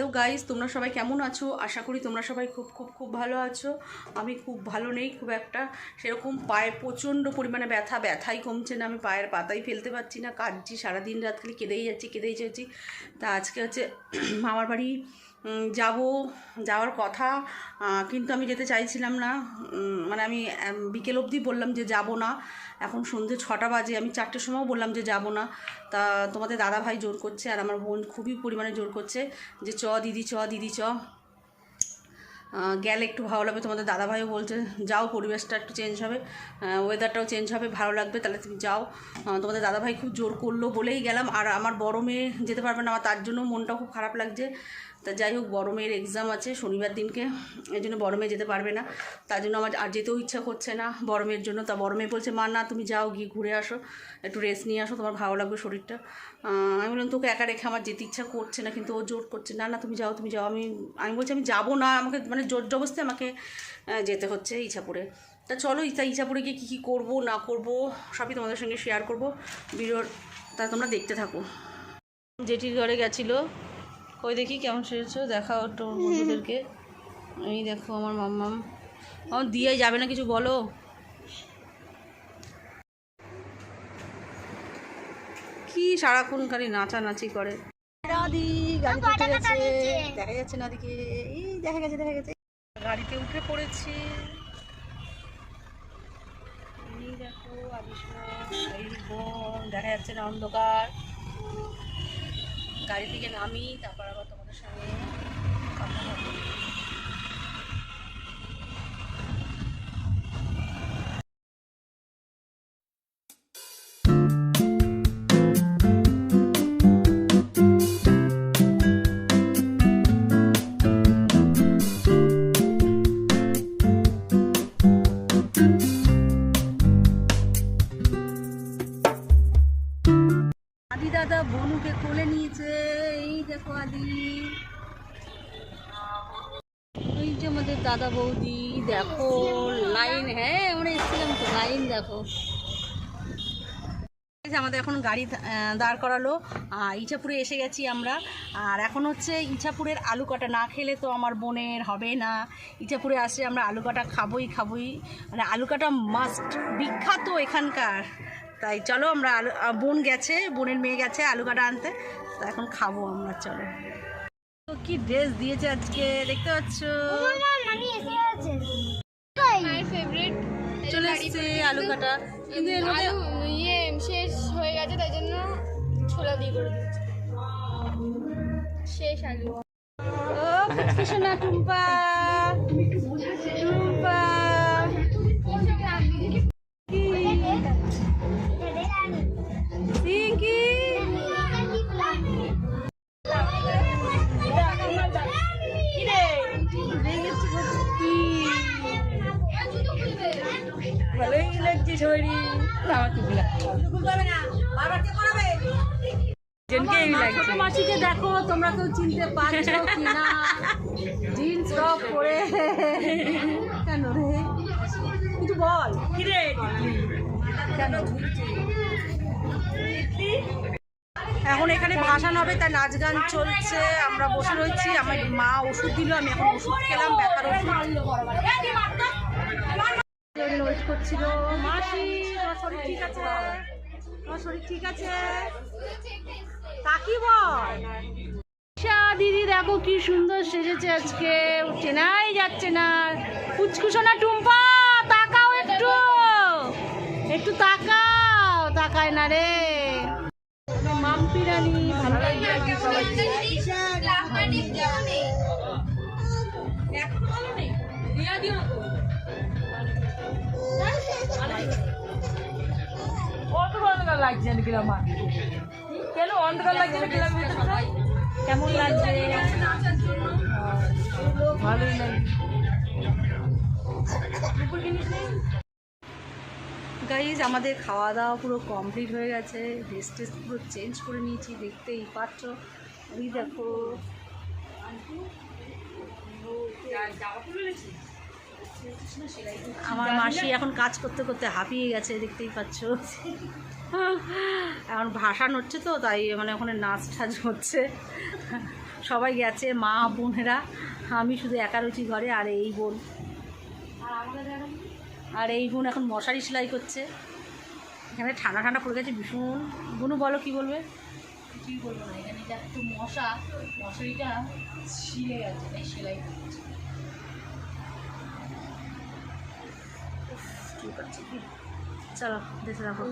Hello guys তোমরা সবাই কেমন আছো? আশা করি তোমরা সবাই খুব খুব খুব ভালো আছো। আমি খুব ভালো নেই, খুব একটা সেরকম পায়ে প্রচণ্ড পরিমাণে ব্যথা, ব্যথাই কমছে না। আমি পায়ের পাতাই ফেলতে পারছি না, কাঁদছি, সারাদিন রাত খালি কেঁদেই যাচ্ছি কেঁদেই যাচ্ছি। তা আজকে হচ্ছে মামার বাড়ি যাব, যাওয়ার কথা কিন্তু আমি যেতে চাইছিলাম না। মানে আমি বিকেল অবধি বললাম যে যাব না। এখন সন্ধ্যে ছটা বাজে, আমি চারটের সময়ও বললাম যে যাব না। তা তোমাদের দাদা ভাই জোর করছে, আর আমার বোন খুবই পরিমাণে জোর করছে যে চ দিদি চ দিদি, চ। গেলে একটু ভালো লাগবে, তোমাদের দাদাভাইও বলছে, যাও, পরিবেশটা একটু চেঞ্জ হবে। ওয়েদারটাও চেঞ্জ হবে, ভালো লাগবে, তাহলে তুমি যাও। তোমাদের দাদাভাই খুব জোর করল বলেই গেলাম। আর আমার বড় মেয়ে যেতে পারবে না, আমার তার জন্য মনটা খুব খারাপ লাগছে। তা যাই হোক, বড় মেয়ের এক্সাম আছে, শনিবার দিনকে এই জন্য বড় মেয়ে যেতে পারবে না। তার জন্য আমার আর যেতেও ইচ্ছা করছে না বড় মেয়ের জন্য। তা বড় মেয়ে বলছে, মা, না, তুমি যাও, গিয়ে ঘুরে আসো, একটু রেস্ট নিয়ে আসো, তোমার ভালো লাগবে শরীরটা। আমি বললাম, তোকে একা রেখে আমার যেতে ইচ্ছা করছে না, কিন্তু ও জোর করছে, না না, তুমি যাও তুমি যাও। আমি আমি বলছি, আমি যাব না, আমাকে মানে জোর জবস্তি আমাকে যেতে হচ্ছে ইচ্ছাপুরে তা চলো ইচ্ছা ইচ্ছাপুরে গিয়ে কী কী করব, না করব, সবই তোমাদের সঙ্গে শেয়ার করব। ভিডিওর, তা তোমরা দেখতে থাকো। জেঠির ঘরে গেছিল। কই দেখি কেমন সেরেছো দেখাও একটু বন্ধুদেরকে। এই দেখো আমার মাম্মাম। আমার দিয়ে যাবে না কিছু বলো? কি সারাক্ষণ খালি নাচানাচি করে। দাদি গাড়িতে উঠে গেছে। দেখা যাচ্ছে না দিকে। এই দেখা গেছে দেখা গেছে। গাড়িতে উঠে পড়েছি। এই দেখো এই বোন দেখা যাচ্ছে না অন্ধকার। গাড়ি থেকে নামি তারপর আবার তোমাদের সঙ্গে কথা হবে। দেখো আদি ওই যে আমাদের দাদা বৌদি দেখো লাইন হ্যাঁ আমরা এসেছিলাম তো লাইন দেখো আমাদের এখন গাড়ি দাঁড় করালো ইছাপুরে এসে গেছি আমরা আর এখন হচ্ছে ইছাপুরের আলু কাটা না খেলে তো আমার বোনের হবে না ইছাপুরে আসলে আমরা আলু কাটা খাবোই খাবোই মানে আলু কাটা মাস্ট বিখ্যাত এখানকার তাই চলো আমরা আলু বোন গেছে বোনের মেয়ে গেছে আলু কাটা আনতে তো এখন খাব আমরা চলো তো কি ড্রেস দিয়েছে আজকে দেখতে পাচ্ছ মাই ফেভারিট চলে এসছে আলু কাটা কিন্তু ইয়ে শেষ হয়ে গেছে তাই জন্য ছোলা দিয়ে করে দিচ্ছি শেষ আলু ও কৃষ্ণা টুম্পা টুম্পা পিঙ্কি শরীর আমার মাসিকে দেখো তোমরা তো চিনতে পারছ জিন্স টপ পরে। কেন রে? কিছু বল। কি রে কেন? এখন এখানে ভাসান হবে তাই নাচ গান চলছে। আমরা বসে রয়েছি। আমার মা ওষুধ দিল আমি এখন ওষুধ খেলাম ব্যথার ওষুধ। ওয়েট করছিল মাসি তোমার শরীর ঠিক আছে? তোমার শরীর ঠিক আছে? কাকি বল। দিদি দেখো কি সুন্দর সেজেছে আজকে। চেনাই যাচ্ছে না। কুচকুচনা টুম্পা তাকাও একটু। একটু তাকাও। তাকায় না রে। মাম্পি রানী ভালো লাগছে লাগছে না কিরম কেন অন্ধকার লাগছে কেমন লাগছে? ভালোই লাগছে। গাইজ আমাদের খাওয়া দাওয়া পুরো কমপ্লিট হয়ে গেছে। ড্রেস টেস পুরো চেঞ্জ করে নিয়েছি, দেখতেই পাচ্ছ। ওই দেখো। আমার মাসি এখন কাজ করতে করতে হাঁপিয়ে গেছে, দেখতেই পাচ্ছ। এখন ভাসান হচ্ছে তো তাই মানে ওখানে নাচ টাচ হচ্ছে। সবাই গেছে মা বোনেরা। আমি শুধু একা রয়েছি ঘরে আর এই বোন। আর এই বোন এখন মশারি সেলাই করছে। এখানে ঠান্ডা ঠান্ডা পড়ে গেছে ভীষণ। বোনু বলো কি বলবে? কি বলব না এখানে এটা একটু মশা মশারিটা ছিলে গেছে তাই সেলাই করছে। চলো দেখে রাখো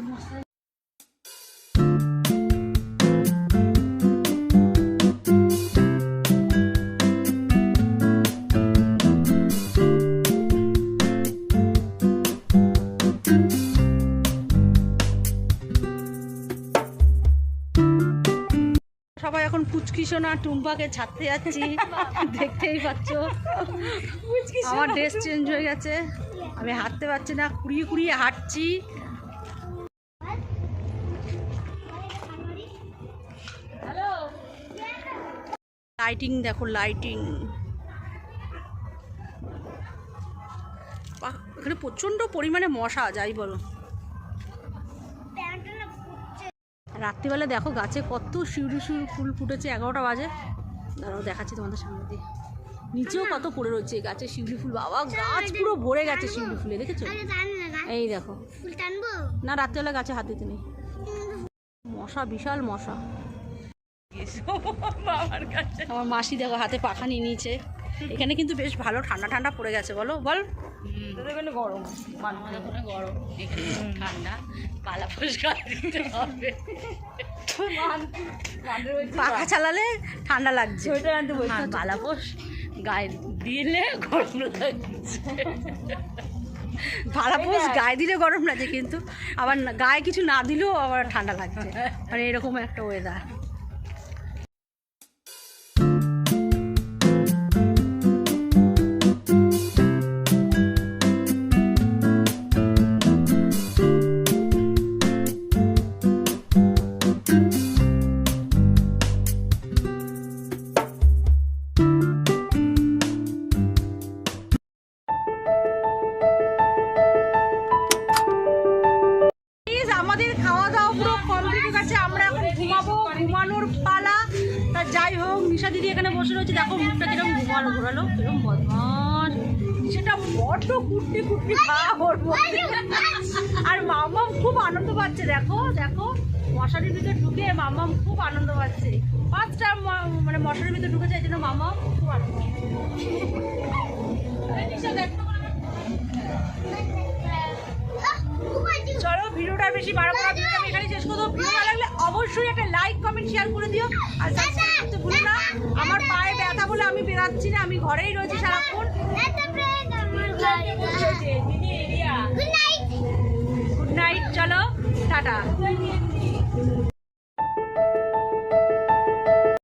এখন পুচকি সোনা টুম্পাকে ছাড়তে যাচ্ছি। দেখতেই পাচ্ছ। আমার ড্রেস চেঞ্জ হয়ে গেছে। আমি হাঁটতে পারছি না কুড়িয়ে কুড়িয়ে হাঁটছি। লাইটিং দেখো লাইটিং এখানে প্রচণ্ড পরিমাণে মশা যাই বলো। রাত্রিবেলা দেখো গাছে কত শিউরি শিউরি ফুল ফুটেছে এগারোটা বাজে। দাঁড়াও দেখাচ্ছি তোমাদের সামনে দিয়ে। নিচেও কত পড়ে রয়েছে গাছে শিউলি ফুল বাবা গাছ পুরো ভরে গেছে শিউলি ফুলে দেখেছ? এই দেখো। না রাত্রিবেলা গাছে হাত দিতে নেই। মশা বিশাল মশা। আমার মাসি দেখো হাতে পাখা নিয়ে নিয়েছে। এখানে কিন্তু বেশ ভালো ঠান্ডা ঠান্ডা পড়ে গেছে বলো বল। এখানে গরম। আমাদের ওখানে গরম। এখানে ঠান্ডা। পালা পরিষ্কার দিতে হবে। পাখা চালালে ঠান্ডা লাগছে। হ্যাঁ, পালাপোষ গায়ে দিলে গরম লাগছে। ভাড়াপোষ গায়ে দিলে গরম লাগে কিন্তু আবার গায়ে কিছু না দিলেও আবার ঠান্ডা লাগছে। মানে এরকম একটা ওয়েদার ঘুমানোর পালা। তা যাই হোক, নিশা দিদি এখানে বসে রয়েছে। দেখো, মুখটা কীরকম ঘুমানো ঘোরালো কীরকম বদমাস। সেটা বড্ড খাওয়া ওর আর মামাম খুব আনন্দ পাচ্ছে, দেখো দেখো। মশারির ভিতরে ঢুকে মামাম খুব আনন্দ পাচ্ছে। পাঁচটা মানে মশারির ভিতরে ঢুকেছে, এই জন্য মামাম খুব আনন্দ চলো, ভিডিওটা বেশি না, ভিডিওটা আমি এখানে শেষ করব। ভিডিও লাগলে অবশ্যই একটা শেয়ার করে দিও। আর সাবস্ক্রাইব করতে ভুলো না, আমার পায়ে ব্যথা বলে আমি বেরাচ্ছি না, আমি ঘরেই রয়েছি সারাক্ষণ। গুড নাইট চলো, টাটা।